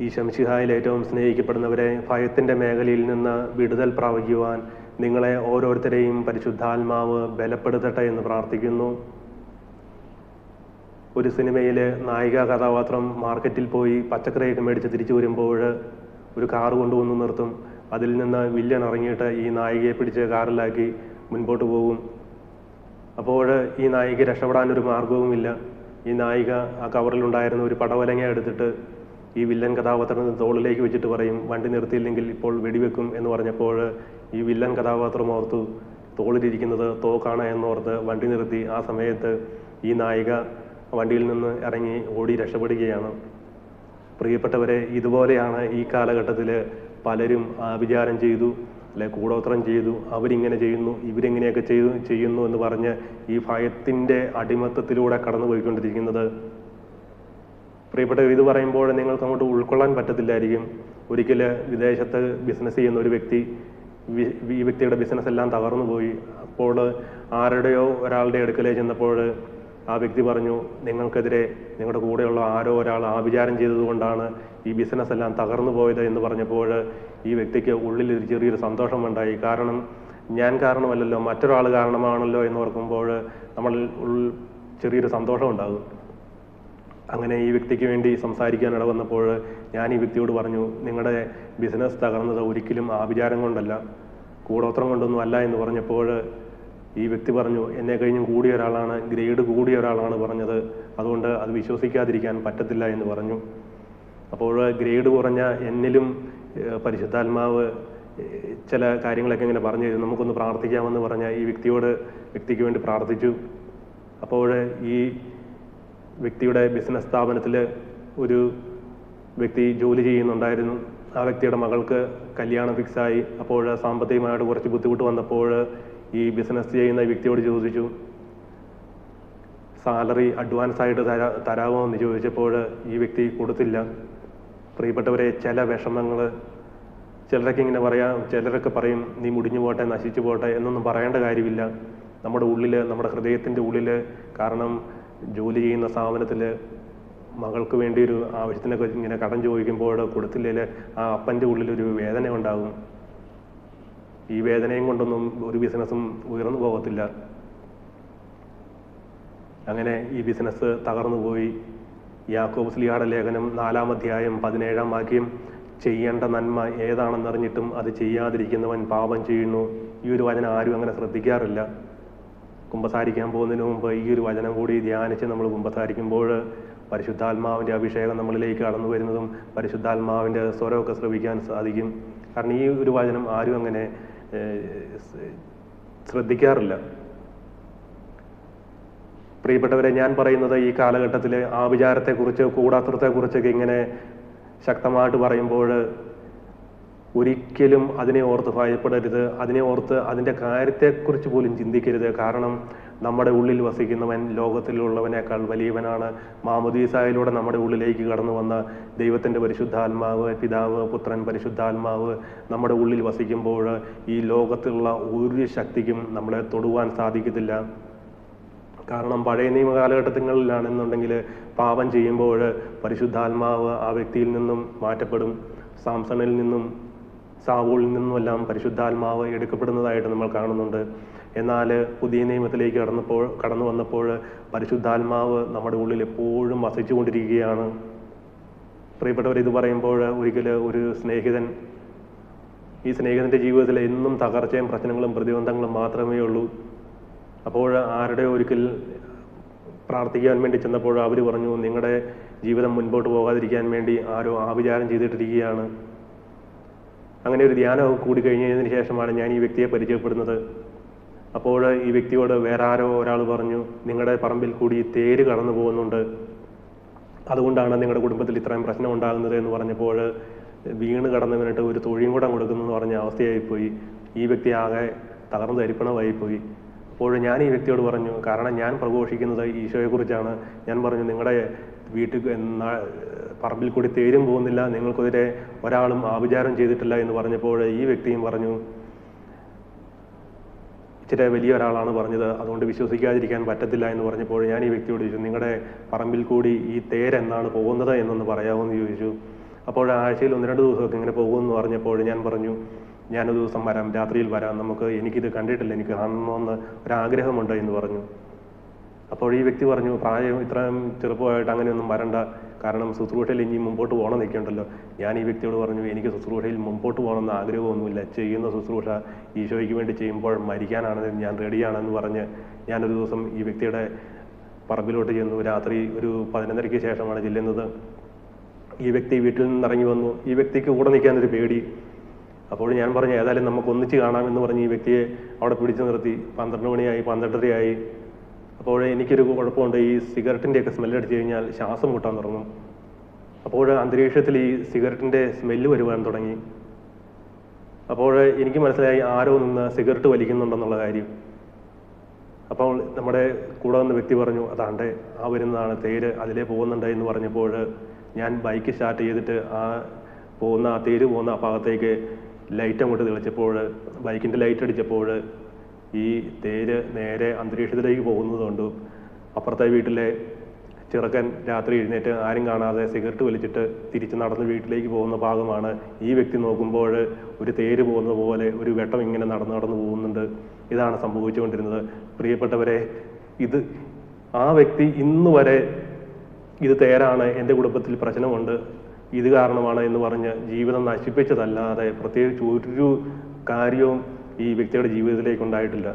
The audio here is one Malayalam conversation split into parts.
ഈ ശംശിഹായിൽ ഏറ്റവും സ്നേഹിക്കപ്പെടുന്നവരെ ഭയത്തിന്റെ മേഖലയിൽ നിന്ന് വിടുതൽ പ്രാപിക്കുവാൻ നിങ്ങളെ ഓരോരുത്തരെയും പരിശുദ്ധാത്മാവ് ബലപ്പെടുത്തട്ടെ എന്ന് പ്രാർത്ഥിക്കുന്നു. ഒരു സിനിമയിലെ നായിക കഥാപാത്രം മാർക്കറ്റിൽ പോയി പച്ചക്കറിയൊക്കെ മേടിച്ച് തിരിച്ചു വരുമ്പോൾ ഒരു കാർ കൊണ്ടുവന്ന് നിർത്തും. അതിൽ നിന്ന് വില്ലൻ ഇറങ്ങിയിട്ട് ഈ നായികയെ പിടിച്ച് കാറിലാക്കി മുൻപോട്ട് പോകും. അപ്പോൾ ഈ നായിക രക്ഷപ്പെടാൻ ഒരു മാർഗവുമില്ല ഈ നായിക ആ കവറിലുണ്ടായിരുന്ന ഒരു പടവലങ്ങ എടുത്തിട്ട് ഈ വില്ലൻ കഥാപാത്രത്തിന് തോളിലേക്ക് വെച്ചിട്ട് പറയും വണ്ടി നിർത്തിയില്ലെങ്കിൽ ഇപ്പോൾ വെടിവെക്കും എന്ന് പറഞ്ഞപ്പോൾ ഈ വില്ലൻ കഥാപാത്രം ഓർത്തു തോളിലിരിക്കുന്നത് തോക്കാണ് എന്നോർത്ത് വണ്ടി നിർത്തി. ആ സമയത്ത് ഈ നായിക വണ്ടിയിൽ നിന്ന് ഇറങ്ങി ഓടി രക്ഷപ്പെടുകയാണ്. പ്രിയപ്പെട്ടവരെ ഇതുപോലെയാണ് ഈ കാലഘട്ടത്തിൽ പലരും ആഭിചാരം ചെയ്തു അല്ലെ കൂടോത്രം ചെയ്തു. അവരിങ്ങനെ ചെയ്യുന്നു ഇവരിങ്ങനെയൊക്കെ ചെയ്തു ചെയ്യുന്നു എന്ന് പറഞ്ഞ് ഈ ഭയത്തിന്റെ അടിമത്തത്തിലൂടെ കടന്നു പോയിക്കൊണ്ടിരിക്കുന്നത് പ്രിയപ്പെട്ടവർ ഇത് പറയുമ്പോൾ നിങ്ങൾക്ക് അങ്ങോട്ട് ഉൾക്കൊള്ളാൻ പറ്റത്തില്ലായിരിക്കും. ഒരിക്കൽ വിദേശത്ത് ബിസിനസ് ചെയ്യുന്ന ഒരു വ്യക്തി ഈ വ്യക്തിയുടെ ബിസിനസ് എല്ലാം തകർന്നു പോയി. അപ്പോൾ ആരുടെയോ ഒരാളുടെ അടുക്കലേ ചെന്നപ്പോൾ ആ വ്യക്തി പറഞ്ഞു നിങ്ങൾക്കെതിരെ നിങ്ങളുടെ കൂടെയുള്ള ആരോ ഒരാൾ ആഭിചാരം ചെയ്തതുകൊണ്ടാണ് ഈ ബിസിനസ് എല്ലാം തകർന്നു പോയത് എന്ന് പറഞ്ഞപ്പോൾ ഈ വ്യക്തിക്ക് ഉള്ളിൽ ഒരു ചെറിയൊരു സന്തോഷമുണ്ടായി. കാരണം ഞാൻ കാരണമല്ലല്ലോ മറ്റൊരാൾ കാരണമാണല്ലോ എന്ന് ഓർക്കുമ്പോൾ നമ്മൾ ചെറിയൊരു സന്തോഷം ഉണ്ടാകും അങ്ങനെ ഈ വ്യക്തിക്ക് വേണ്ടി സംസാരിക്കാൻ ഇടവന്നപ്പോൾ ഞാൻ ഈ വ്യക്തിയോട് പറഞ്ഞു നിങ്ങളുടെ ബിസിനസ് തകർന്നത് ഒരിക്കലും ആഭിചാരം കൊണ്ടല്ല കൂടോത്രം കൊണ്ടൊന്നും അല്ല എന്ന് പറഞ്ഞപ്പോൾ ഈ വ്യക്തി പറഞ്ഞു എന്നെ കഴിഞ്ഞും കൂടിയ ഒരാളാണ് ഗ്രേഡ് കൂടിയ ഒരാളാണ് പറഞ്ഞത്. അതുകൊണ്ട് അത് വിശ്വസിക്കാതിരിക്കാൻ പറ്റത്തില്ല എന്ന് പറഞ്ഞു. അപ്പോൾ ഗ്രേഡ് കുറഞ്ഞ എന്നിലും പരിശുദ്ധാത്മാവ് ചില കാര്യങ്ങളൊക്കെ ഇങ്ങനെ പറഞ്ഞു തരും. നമുക്കൊന്ന് പ്രാർത്ഥിക്കാമെന്ന് പറഞ്ഞ ഈ വ്യക്തിയോട് വ്യക്തിക്ക് വേണ്ടി പ്രാർത്ഥിച്ചു. അപ്പോൾ ഈ വ്യക്തിയുടെ ബിസിനസ് സ്ഥാപനത്തിൽ ഒരു വ്യക്തി ജോലി ചെയ്യുന്നുണ്ടായിരുന്നു. ആ വ്യക്തിയുടെ മകൾക്ക് കല്യാണം ഫിക്സായി അപ്പോൾ സാമ്പത്തികമായിട്ട് കുറച്ച് ബുദ്ധിമുട്ട് വന്നപ്പോൾ ഈ ബിസിനസ് ചെയ്യുന്ന വ്യക്തിയോട് ചോദിച്ചു സാലറി അഡ്വാൻസ് ആയിട്ട് തരാ തരാമോ? എന്ന് ചോദിച്ചപ്പോൾ ഈ വ്യക്തി കൊടുത്തില്ല. പ്രിയപ്പെട്ടവരെ ചില വിഷമങ്ങൾ ചിലരൊക്കെ ഇങ്ങനെ പറയാം ചിലരൊക്കെ പറയും നീ മുടിഞ്ഞു പോട്ടെ നശിച്ചു പോട്ടെ എന്നൊന്നും പറയേണ്ട കാര്യമില്ല. നമ്മുടെ ഉള്ളിൽ നമ്മുടെ ഹൃദയത്തിന്റെ ഉള്ളിൽ കാരണം ജോലി ചെയ്യുന്ന സ്ഥാപനത്തിൽ മകൾക്ക് വേണ്ടി ഒരു ആവശ്യത്തിനൊക്കെ ഇങ്ങനെ കടം ചോദിക്കുമ്പോൾ കൊടുത്തില്ലെങ്കിൽ ആ അപ്പന്റെ ഉള്ളിലൊരു വേദന ഉണ്ടാകും. ഈ വേദനയും കൊണ്ടൊന്നും ഒരു ബിസിനസ്സും ഉയർന്നു പോകത്തില്ല. അങ്ങനെ ഈ ബിസിനസ് തകർന്നു പോയി. യാക്കോബ് സ്ലിയാടെ ലേഖനം നാലാം അധ്യായം പതിനേഴാം വാക്യം ചെയ്യേണ്ട നന്മ ഏതാണെന്നറിഞ്ഞിട്ടും അത് ചെയ്യാതിരിക്കുന്നവൻ പാപം ചെയ്യുന്നു. ഈ ഒരു വചനം ആരും അങ്ങനെ ശ്രദ്ധിക്കാറില്ല. കുമ്പസാരിക്കാൻ പോകുന്നതിന് മുമ്പ് ഈ ഒരു വചനം കൂടി ധ്യാനിച്ച് നമ്മൾ കുമ്പസാരിക്കുമ്പോൾ പരിശുദ്ധാത്മാവിന്റെ അഭിഷേകം നമ്മളിലേക്ക് കടന്നു വരുന്നതും പരിശുദ്ധാത്മാവിന്റെ സ്വരമൊക്കെ ശ്രവിക്കാൻ സാധിക്കും. കാരണം ഈ ഒരു വചനം ആരും അങ്ങനെ ശ്രദ്ധിക്കാറില്ല. പ്രിയപ്പെട്ടവരെ ഞാൻ പറയുന്നത് ഈ കാലഘട്ടത്തിൽ ആഭിചാരത്തെക്കുറിച്ച് കൂടാത്രത്തെക്കുറിച്ചൊക്കെ ഇങ്ങനെ ശക്തമായിട്ട് പറയുമ്പോൾ ഒരിക്കലും അതിനെ ഓർത്ത് ഭയപ്പെടരുത്. അതിനെ ഓർത്ത് അതിന്റെ കാര്യത്തെക്കുറിച്ച് പോലും ചിന്തിക്കരുത്. കാരണം നമ്മുടെ ഉള്ളിൽ വസിക്കുന്നവൻ ലോകത്തിലുള്ളവനേക്കാൾ വലിയവനാണ്. മാമുദീസായിലൂടെ നമ്മുടെ ഉള്ളിലേക്ക് കടന്നു വന്ന ദൈവത്തിന്റെ പരിശുദ്ധാത്മാവ് പിതാവ് പുത്രൻ പരിശുദ്ധാത്മാവ് നമ്മുടെ ഉള്ളിൽ വസിക്കുമ്പോൾ ഈ ലോകത്തിലുള്ള ഒരു ശക്തിക്കും നമ്മളെ തൊടുവാൻ സാധിക്കത്തില്ല. കാരണം പഴയ നിയമ കാലഘട്ടങ്ങളിലാണെന്നുണ്ടെങ്കിൽ പാപം ചെയ്യുമ്പോൾ പരിശുദ്ധാത്മാവ് ആ വ്യക്തിയിൽ നിന്നും മാറ്റപ്പെടും. സാംസണിൽ നിന്നും സാവൂളിൽ നിന്നുമെല്ലാം പരിശുദ്ധാത്മാവ് എടുക്കപ്പെടുന്നതായിട്ട് നമ്മൾ കാണുന്നുണ്ട്. എന്നാൽ പുതിയ നിയമത്തിലേക്ക് കടന്നപ്പോൾ കടന്നു വന്നപ്പോൾ പരിശുദ്ധാത്മാവ് നമ്മുടെ ഉള്ളിൽ എപ്പോഴും വസിച്ചുകൊണ്ടിരിക്കുകയാണ്. പ്രിയപ്പെട്ടവർ ഇത് പറയുമ്പോൾ ഒരിക്കൽ ഒരു സ്നേഹിതൻ ഈ സ്നേഹിതന്റെ ജീവിതത്തിൽ എന്നും തകർച്ചയും പ്രശ്നങ്ങളും പ്രതിബന്ധങ്ങളും മാത്രമേ ഉള്ളൂ. അപ്പോൾ ആരുടെ ഒരിക്കൽ പ്രാർത്ഥിക്കാൻ വേണ്ടി ചെന്നപ്പോൾ അവർ പറഞ്ഞു നിങ്ങളുടെ ജീവിതം മുൻപോട്ട് പോകാതിരിക്കാൻ വേണ്ടി ആരോ ആഭിചാരം ചെയ്തിട്ടിരിക്കുകയാണ്. അങ്ങനെ ഒരു ധ്യാനമൊക്കെ കൂടി കഴിഞ്ഞതിന് ശേഷമാണ് ഞാൻ ഈ വ്യക്തിയെ പരിചയപ്പെടുന്നത്. അപ്പോൾ ഈ വ്യക്തിയോട് വേറെ ആരോ ഒരാൾ പറഞ്ഞു നിങ്ങളുടെ പറമ്പിൽ കൂടി തേര് കടന്നു പോകുന്നുണ്ട്. അതുകൊണ്ടാണ് നിങ്ങളുടെ കുടുംബത്തിൽ ഇത്രയും പ്രശ്നം ഉണ്ടാകുന്നത് എന്ന് പറഞ്ഞപ്പോൾ വീണ് കടന്നവനിട്ട് ഒരു തൊഴിയും കൂടെ കൊടുക്കുന്നു എന്ന് പറഞ്ഞ അവസ്ഥയായിപ്പോയി. ഈ വ്യക്തി ആകെ തകർന്നു തരിപ്പണമായിപ്പോയി. അപ്പോൾ ഞാൻ ഈ വ്യക്തിയോട് പറഞ്ഞു കാരണം ഞാൻ പ്രഘോഷിക്കുന്നത് ഈശോയെക്കുറിച്ചാണ്. ഞാൻ പറഞ്ഞു നിങ്ങളുടെ വീട്ടിൽ പറമ്പിൽ കൂടി തേരും പോകുന്നില്ല നിങ്ങൾക്കെതിരെ ഒരാളും ആഭിചാരം ചെയ്തിട്ടില്ല എന്ന് പറഞ്ഞപ്പോൾ ഈ വ്യക്തിയും പറഞ്ഞു ഇച്ചിരി വലിയ ഒരാളാണ് പറഞ്ഞത് അതുകൊണ്ട് വിശ്വസിക്കാതിരിക്കാൻ പറ്റത്തില്ല എന്ന് പറഞ്ഞപ്പോൾ ഞാൻ ഈ വ്യക്തിയോട് ചോദിച്ചു നിങ്ങളുടെ പറമ്പിൽ കൂടി ഈ തേരെന്നാണ് പോകുന്നത് എന്നൊന്ന് പറയാമോ എന്ന് ചോദിച്ചു. അപ്പോൾ ആഴ്ചയിൽ ഒന്ന് രണ്ട് ദിവസമൊക്കെ ഇങ്ങനെ പോകുമെന്ന് പറഞ്ഞപ്പോൾ ഞാൻ പറഞ്ഞു ഞാനൊരു ദിവസം വരാം രാത്രിയിൽ വരാം നമുക്ക് എനിക്കിത് കണ്ടിട്ടില്ല എനിക്ക് കാണണമെന്ന് ഒരാഗ്രഹമുണ്ട് എന്ന് പറഞ്ഞു. അപ്പോൾ ഈ വ്യക്തി പറഞ്ഞു പ്രായം ഇത്രയും ചെറുപ്പമായിട്ട് അങ്ങനെയൊന്നും വരണ്ട. കാരണം ശുശ്രൂഷയിൽ ഇനി മുമ്പോട്ട് പോകണം നിൽക്കണ്ടല്ലോ. ഞാൻ ഈ വ്യക്തിയോട് പറഞ്ഞു എനിക്ക് ശുശ്രൂഷയിൽ മുമ്പോട്ട് പോകണമെന്ന് ആഗ്രഹമൊന്നുമില്ല. ചെയ്യുന്ന ശുശ്രൂഷ ഈശോയ്ക്ക് വേണ്ടി ചെയ്യുമ്പോൾ മരിക്കാനാണ് ഞാൻ റെഡിയാണെന്ന് പറഞ്ഞ് ഞാനൊരു ദിവസം ഈ വ്യക്തിയുടെ പറമ്പിലോട്ട് ചെന്നു. രാത്രി ഒരു പതിനൊന്നരയ്ക്ക് ശേഷമാണ് ചെല്ലുന്നത്. ഈ വ്യക്തി വീട്ടിൽ നിന്ന് ഇറങ്ങി വന്നു. ഈ വ്യക്തിക്ക് കൂടെ നിൽക്കാനൊരു പേടി. അപ്പോൾ ഞാൻ പറഞ്ഞു ഏതായാലും നമുക്ക് ഒന്നിച്ച് കാണാമെന്ന് പറഞ്ഞ് ഈ വ്യക്തിയെ അവിടെ പിടിച്ചു നിർത്തി. പന്ത്രണ്ട് മണിയായി പന്ത്രണ്ടരയായി. അപ്പോൾ എനിക്കൊരു കുഴപ്പമുണ്ട്. ഈ സിഗരറ്റിന്റെ ഒക്കെ സ്മെല്ല് അടിച്ചു കഴിഞ്ഞാൽ ശ്വാസം മുട്ടാൻ തുടങ്ങും. അപ്പോൾ അന്തരീക്ഷത്തിൽ ഈ സിഗരറ്റിന്റെ സ്മെല്ല് വരുവാൻ തുടങ്ങി. അപ്പോൾ എനിക്ക് മനസ്സിലായി ആരോ നിന്ന് സിഗരറ്റ് വലിക്കുന്നുണ്ടെന്നുള്ള കാര്യം. അപ്പോൾ നമ്മുടെ കൂടെ വന്ന വ്യക്തി പറഞ്ഞു അതാണ്ട് ആ വരുന്നതാണ് തേര് അതിലേ പോകുന്നുണ്ട് എന്ന് പറഞ്ഞപ്പോൾ ഞാൻ ബൈക്ക് സ്റ്റാർട്ട് ചെയ്തിട്ട് ആ പോകുന്ന ആ തേര് പോകുന്ന ആ ഭാഗത്തേക്ക് ലൈറ്റ് അങ്ങോട്ട് തെളിച്ചപ്പോൾ ബൈക്കിന്റെ ലൈറ്റ് അടിച്ചപ്പോൾ ഈ തേര് നേരെ അന്തരീക്ഷത്തിലേക്ക് പോകുന്നത് കൊണ്ട് അപ്പുറത്തെ വീട്ടിലെ ചെറുക്കൻ രാത്രി എഴുന്നേറ്റ് ആരും കാണാതെ സിഗരറ്റ് വലിച്ചിട്ട് തിരിച്ച് നടന്ന് വീട്ടിലേക്ക് പോകുന്ന ഭാഗമാണ് ഈ വ്യക്തി നോക്കുമ്പോൾ ഒരു തേര് പോകുന്ന പോലെ ഒരു വെട്ടം ഇങ്ങനെ നടന്ന് നടന്ന് പോകുന്നുണ്ട്. ഇതാണ് സംഭവിച്ചുകൊണ്ടിരുന്നത്. പ്രിയപ്പെട്ടവരെ ഇത് ആ വ്യക്തി ഇന്ന് വരെ ഇത് തേരാണ് എന്റെ കുടുംബത്തിൽ പ്രശ്നമുണ്ട് ഇത് കാരണമാണ് എന്ന് പറഞ്ഞ് ജീവിതം നശിപ്പിച്ചതല്ലാതെ പ്രത്യേകിച്ച് ഒരു കാര്യവും ഈ വ്യക്തിയുടെ ജീവിതത്തിലേക്ക് ഉണ്ടായിട്ടില്ല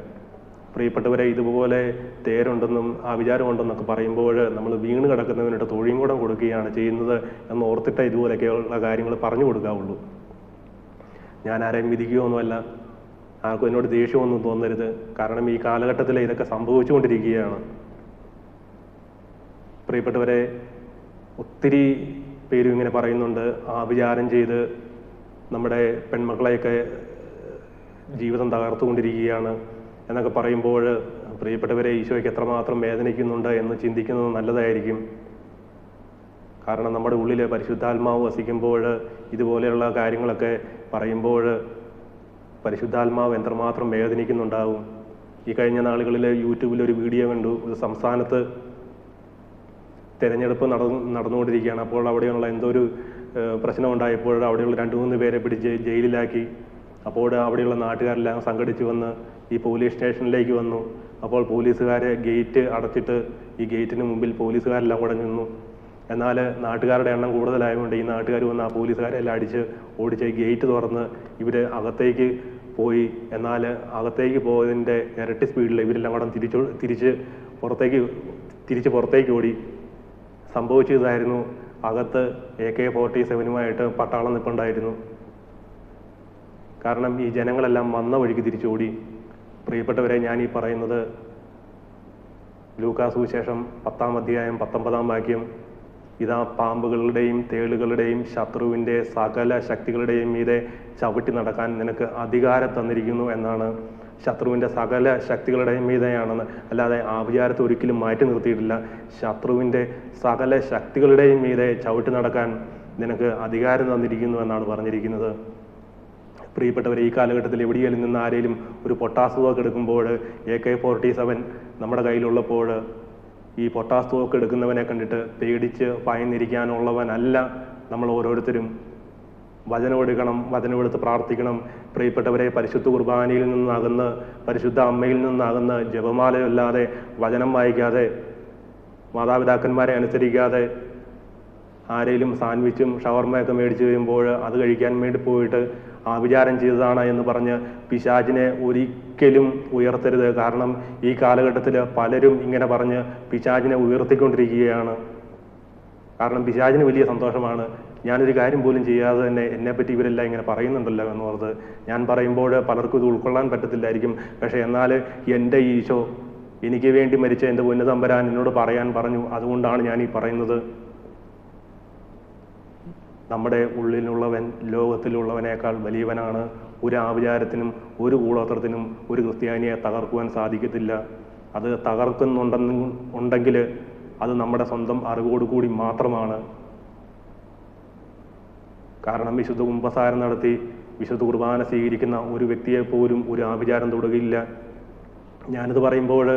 പ്രിയപ്പെട്ടവരെ ഇതുപോലെ തേരുണ്ടെന്നും ആ വിചാരമുണ്ടെന്നൊക്കെ പറയുമ്പോൾ നമ്മൾ വീണ് കിടക്കുന്നവനിട്ട് തൊഴിയും കൂടം കൊടുക്കുകയാണ് ചെയ്യുന്നത് എന്ന് ഓർത്തിട്ട് ഇതുപോലെയൊക്കെയുള്ള കാര്യങ്ങൾ പറഞ്ഞു കൊടുക്കാവുള്ളൂ. ഞാൻ ആരെയും വിധിക്കുകയൊന്നുമല്ല. ആർക്കും എന്നോട് ദേഷ്യമൊന്നും തോന്നരുത്. കാരണം ഈ കാലഘട്ടത്തിൽ ഇതൊക്കെ സംഭവിച്ചുകൊണ്ടിരിക്കുകയാണ്. പ്രിയപ്പെട്ടവരെ ഒത്തിരി പേരും ഇങ്ങനെ പറയുന്നുണ്ട്. ആ വിചാരം ചെയ്ത് നമ്മുടെ പെൺമക്കളെയൊക്കെ ജീവിതം തകർത്തുകൊണ്ടിരിക്കുകയാണ് എന്നൊക്കെ പറയുമ്പോൾ പ്രിയപ്പെട്ടവരെ ഈശോയ്ക്ക് എത്രമാത്രം വേദനിക്കുന്നുണ്ട് എന്ന് ചിന്തിക്കുന്നത് നല്ലതായിരിക്കും. കാരണം നമ്മുടെ ഉള്ളിൽ പരിശുദ്ധാത്മാവ് വസിക്കുമ്പോൾ ഇതുപോലെയുള്ള കാര്യങ്ങളൊക്കെ പറയുമ്പോൾ പരിശുദ്ധാത്മാവ് എത്രമാത്രം വേദനിക്കുന്നുണ്ടാവും. ഈ കഴിഞ്ഞ നാളുകളിൽ യൂട്യൂബിൽ ഒരു വീഡിയോ കണ്ടു. ഒരു സംസ്ഥാനത്ത് തിരഞ്ഞെടുപ്പ് നടന്നു നടന്നുകൊണ്ടിരിക്കുകയാണ്. അപ്പോൾ അവിടെയുള്ള എന്തോ ഒരു പ്രശ്നം ഉണ്ടായപ്പോൾ അവിടെയുള്ള രണ്ട് മൂന്ന് പേരെ പിടിച്ച് ജയിലിലാക്കി. അപ്പോൾ അവിടെയുള്ള നാട്ടുകാരെല്ലാം സംഘടിച്ച് വന്ന് ഈ പോലീസ് സ്റ്റേഷനിലേക്ക് വന്നു. അപ്പോൾ പോലീസുകാരെ ഗേറ്റ് അടച്ചിട്ട് ഈ ഗേറ്റിന് മുമ്പിൽ പോലീസുകാരെല്ലാം കൂടെ നിന്നു. എന്നാൽ നാട്ടുകാരുടെ എണ്ണം കൂടുതലായതുകൊണ്ട് ഈ നാട്ടുകാർ വന്ന് ആ പോലീസുകാരെ എല്ലാം അടിച്ച് ഓടിച്ച് ഗേറ്റ് തുറന്ന് ഇവർ അകത്തേക്ക് പോയി. എന്നാൽ അകത്തേക്ക് പോയതിന്റെ ഇരട്ടി സ്പീഡിൽ ഇവരെല്ലാം കൂടെ തിരിച്ചു തിരിച്ച് പുറത്തേക്ക് തിരിച്ച് പുറത്തേക്ക് ഓടി. സംഭവിച്ചതായിരുന്നു അകത്ത് എ കെ ഫോർട്ടി സെവനുമായിട്ട് പട്ടാളം നിൽപ്പുണ്ടായിരുന്നു കാരണം ഈ ജനങ്ങളെല്ലാം വന്ന വഴിക്ക് തിരിച്ചോടി. പ്രിയപ്പെട്ടവരെ ഞാൻ ഈ പറയുന്നത് ലൂക്കാ സുവിശേഷം പത്താം അധ്യായം പത്തൊമ്പതാം വാക്യം. ഇതാ പാമ്പുകളുടെയും തേളുകളുടെയും ശത്രുവിന്റെ സകല ശക്തികളുടെയും മീതെ ചവിട്ടി നടക്കാൻ നിനക്ക് അധികാരം തന്നിരിക്കുന്നു എന്നാണ്. ശത്രുവിന്റെ സകല ശക്തികളുടെയും മീതെയാണെന്ന്. അല്ലാതെ ആ വിചാരത്തെ ഒരിക്കലും മാറ്റി നിർത്തിയിട്ടില്ല. ശത്രുവിന്റെ സകല ശക്തികളുടെയും മീതെ ചവിട്ടി നടക്കാൻ നിനക്ക് അധികാരം തന്നിരിക്കുന്നു എന്നാണ് പറഞ്ഞിരിക്കുന്നത്. പ്രിയപ്പെട്ടവരെ ഈ കാലഘട്ടത്തിൽ എവിടെയെങ്കിലും നിന്ന് ആരെങ്കിലും ഒരു പൊട്ടാസ് തോക്ക് എടുക്കുമ്പോൾ എ കെ ഫോർട്ടി സെവൻ നമ്മുടെ കയ്യിലുള്ളപ്പോൾ ഈ പൊട്ടാസ് തോക്ക് എടുക്കുന്നവനെ കണ്ടിട്ട് പേടിച്ച് പായന്നിരിക്കാനുള്ളവനല്ല നമ്മൾ ഓരോരുത്തരും. വചനമെടുക്കണം വചനമെടുത്ത് പ്രാർത്ഥിക്കണം. പ്രിയപ്പെട്ടവരെ പരിശുദ്ധ കുർബാനയിൽ നിന്നാകുന്ന പരിശുദ്ധ അമ്മയിൽ നിന്നാകുന്ന ജപമാലയല്ലാതെ വചനം വായിക്കാതെ മാതാപിതാക്കന്മാരെ അനുസരിക്കാതെ ആരെങ്കിലും സാൻഡ്വിച്ചും ഷവർമയൊക്കെ മേടിച്ചു വരുമ്പോൾ അത് കഴിക്കാൻ വേണ്ടി പോയിട്ട് ആവിചാരം ചെയ്തതാണ് എന്ന് പറഞ്ഞ് പിശാചിനെ ഒരിക്കലും ഉയർത്തരുത്. കാരണം ഈ കാലഘട്ടത്തിൽ പലരും ഇങ്ങനെ പറഞ്ഞ് പിശാചിനെ ഉയർത്തിക്കൊണ്ടിരിക്കുകയാണ്. കാരണം പിശാചിന് വലിയ സന്തോഷമാണ്. ഞാനൊരു കാര്യം പോലും ചെയ്യാതെ തന്നെ എന്നെപ്പറ്റി ഇവരെല്ലാം ഇങ്ങനെ പറയുന്നുണ്ടല്ലോ എന്ന് പറഞ്ഞത് ഞാൻ പറയുമ്പോൾ പലർക്കും ഇത് ഉൾക്കൊള്ളാൻ പറ്റത്തില്ലായിരിക്കും. പക്ഷേ എന്നാൽ എന്റെ ഈശോ എനിക്ക് വേണ്ടി മരിച്ച എന്റെ ഉന്നതമ്പരാൻ എന്നോട് പറയാൻ പറഞ്ഞു. അതുകൊണ്ടാണ് ഞാൻ ഈ പറയുന്നത്. നമ്മുടെ ഉള്ളിലുള്ളവൻ ലോകത്തിലുള്ളവനേക്കാൾ വലിയവനാണ്. ഒരു ആവിചാരത്തിനും ഒരു കൂടോത്രത്തിനും ഒരു ക്രിസ്ത്യാനിയെ തകർക്കുവാൻ സാധിക്കത്തില്ല. അത് തകർക്കുന്നുണ്ടെന്ന് ഉണ്ടെങ്കിൽ അത് നമ്മുടെ സ്വന്തം അറിവോടുകൂടി മാത്രമാണ്. കാരണം വിശുദ്ധ കുംഭസാരം നടത്തി വിശുദ്ധ കുർബാന സ്വീകരിക്കുന്ന ഒരു വ്യക്തിയെ പോലും ഒരു ആഭിചാരം തൊടുകയില്ല. ഞാനിത് പറയുമ്പോൾ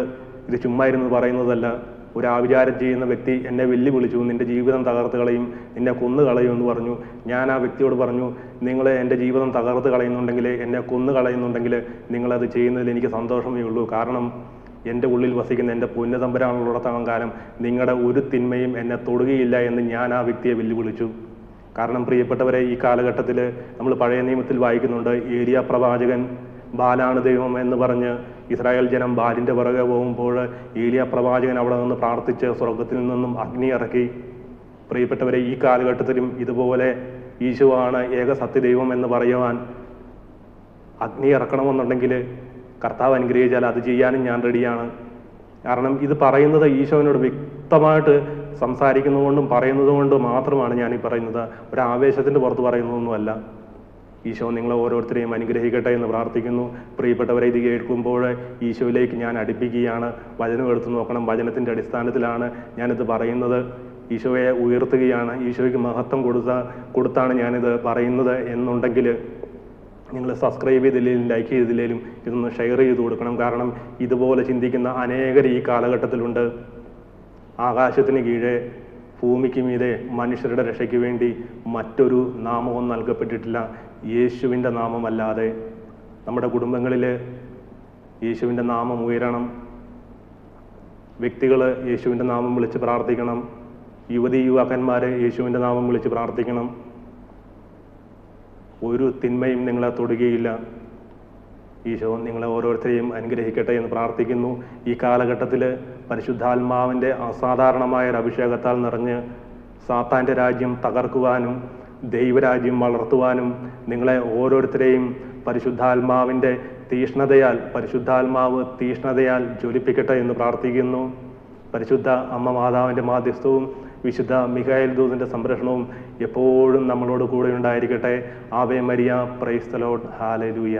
ഇത് ചുമ്മാ ഇരുന്ന് പറയുന്നതല്ല. ഒരു ആവിചാരം ചെയ്യുന്ന വ്യക്തി എന്നെ വെല്ലുവിളിച്ചു നിന്റെ ജീവിതം തകർത്ത് കളയും നിന്നെ കൊന്നു കളയും എന്ന് പറഞ്ഞു. ഞാൻ ആ വ്യക്തിയോട് പറഞ്ഞു നിങ്ങൾ എന്റെ ജീവിതം തകർത്ത് കളയുന്നുണ്ടെങ്കിൽ എന്നെ കൊന്നു കളയുന്നുണ്ടെങ്കിൽ നിങ്ങളത് ചെയ്യുന്നതിൽ എനിക്ക് സന്തോഷമേ ഉള്ളൂ. കാരണം എന്റെ ഉള്ളിൽ വസിക്കുന്ന എന്റെ പുണ്യതമ്പരാണുള്ളിടത്തോളം കാലം നിങ്ങളുടെ ഒരു തിന്മയും എന്നെ തൊടുകയില്ല എന്ന് ഞാൻ ആ വ്യക്തിയെ വെല്ലുവിളിച്ചു. കാരണം പ്രിയപ്പെട്ടവരെ ഈ കാലഘട്ടത്തിൽ നമ്മൾ പഴയ നിയമത്തിൽ വായിക്കുന്നുണ്ട് ഏരിയ പ്രവാചകൻ ബാലാണ് ദൈവം എന്ന് പറഞ്ഞ് ഇസ്രായേൽ ജനം ബാലിന്റെ പുറകെ പോകുമ്പോൾ ഏലിയ പ്രവാചകൻ അവിടെ നിന്ന് പ്രാർത്ഥിച്ച് സ്വർഗത്തിൽ നിന്നും അഗ്നി ഇറക്കി. പ്രിയപ്പെട്ടവരെ ഈ കാലഘട്ടത്തിലും ഇതുപോലെ ഈശുവാണ് ഏക സത്യദൈവം എന്ന് പറയുവാൻ അഗ്നി ഇറക്കണമെന്നുണ്ടെങ്കിൽ കർത്താവ് അനുഗ്രഹിച്ചാൽ അത് ചെയ്യാനും ഞാൻ റെഡിയാണ്. കാരണം ഇത് പറയുന്നത് ഈശോനോട് വ്യക്തമായിട്ട് സംസാരിക്കുന്നതുകൊണ്ടും പറയുന്നതുകൊണ്ടും മാത്രമാണ് ഞാൻ ഈ പറയുന്നത്. ഒരു ആവേശത്തിന്റെ പുറത്ത് പറയുന്നതൊന്നുമല്ല. ഈശോ നിങ്ങളെ ഓരോരുത്തരെയും അനുഗ്രഹിക്കട്ടെ എന്ന് പ്രാർത്ഥിക്കുന്നു. പ്രിയപ്പെട്ടവരെ ഇത് കേൾക്കുമ്പോൾ ഈശോയിലേക്ക് ഞാൻ അടുപ്പിക്കുകയാണ്. വചനം എടുത്തു നോക്കണം. വചനത്തിന്റെ അടിസ്ഥാനത്തിലാണ് ഞാനിത് പറയുന്നത്. ഈശോയെ ഉയർത്തുകയാണ്. ഈശോയ്ക്ക് മഹത്വം കൊടുത്ത കൊടുത്താണ് ഞാനിത് പറയുന്നത് എന്നുണ്ടെങ്കിൽ നിങ്ങൾ സബ്സ്ക്രൈബ് ചെയ്തില്ലെങ്കിലും ലൈക്ക് ചെയ്തില്ലെങ്കിലും ഇതൊന്ന് ഷെയർ ചെയ്ത് കൊടുക്കണം. കാരണം ഇതുപോലെ ചിന്തിക്കുന്ന അനേകർ ഈ കാലഘട്ടത്തിലുണ്ട്. ആകാശത്തിന് കീഴെ ഭൂമിക്ക് മീതെ മനുഷ്യരുടെ രക്ഷയ്ക്ക് വേണ്ടി മറ്റൊരു നാമവും നൽകപ്പെട്ടിട്ടില്ല. യേശുവിന്റെ നാമമല്ലാതെ നമ്മുടെ കുടുംബങ്ങളിൽ യേശുവിന്റെ നാമം ഉയരണം. വ്യക്തികൾ യേശുവിന്റെ നാമം വിളിച്ച് പ്രാർത്ഥിക്കണം. യുവതി യുവാക്കന്മാർ യേശുവിന്റെ നാമം വിളിച്ച് പ്രാർത്ഥിക്കണം. ഒരു തിന്മയും നിങ്ങളെ തൊടുകയില്ല. ഈശോ നിങ്ങളെ ഓരോരുത്തരെയും അനുഗ്രഹിക്കട്ടെ എന്ന് പ്രാർത്ഥിക്കുന്നു. ഈ കാലഘട്ടത്തിൽ പരിശുദ്ധാത്മാവിന്റെ അസാധാരണമായ ഒരു അഭിഷേകത്താൽ നിറഞ്ഞ് സാത്താന്റെ രാജ്യം തകർക്കുവാനും ദൈവരാജ്യം വളർത്തുവാനും നിങ്ങളെ ഓരോരുത്തരെയും പരിശുദ്ധാത്മാവിന്റെ തീഷ്ണതയാൽ പരിശുദ്ധാത്മാവ് തീഷ്ണതയാൽ ജ്വലിപ്പിക്കട്ടെ എന്ന് പ്രാർത്ഥിക്കുന്നു. പരിശുദ്ധ അമ്മ മാതാവിന്റെ മാധ്യസ്ഥവും വിശുദ്ധ മിഖായൽ ദൂതിന്റെ സംരക്ഷണവും എപ്പോഴും നമ്മളോട് കൂടെ ഉണ്ടായിരിക്കട്ടെ. Ave Maria praise the Lord hallelujah.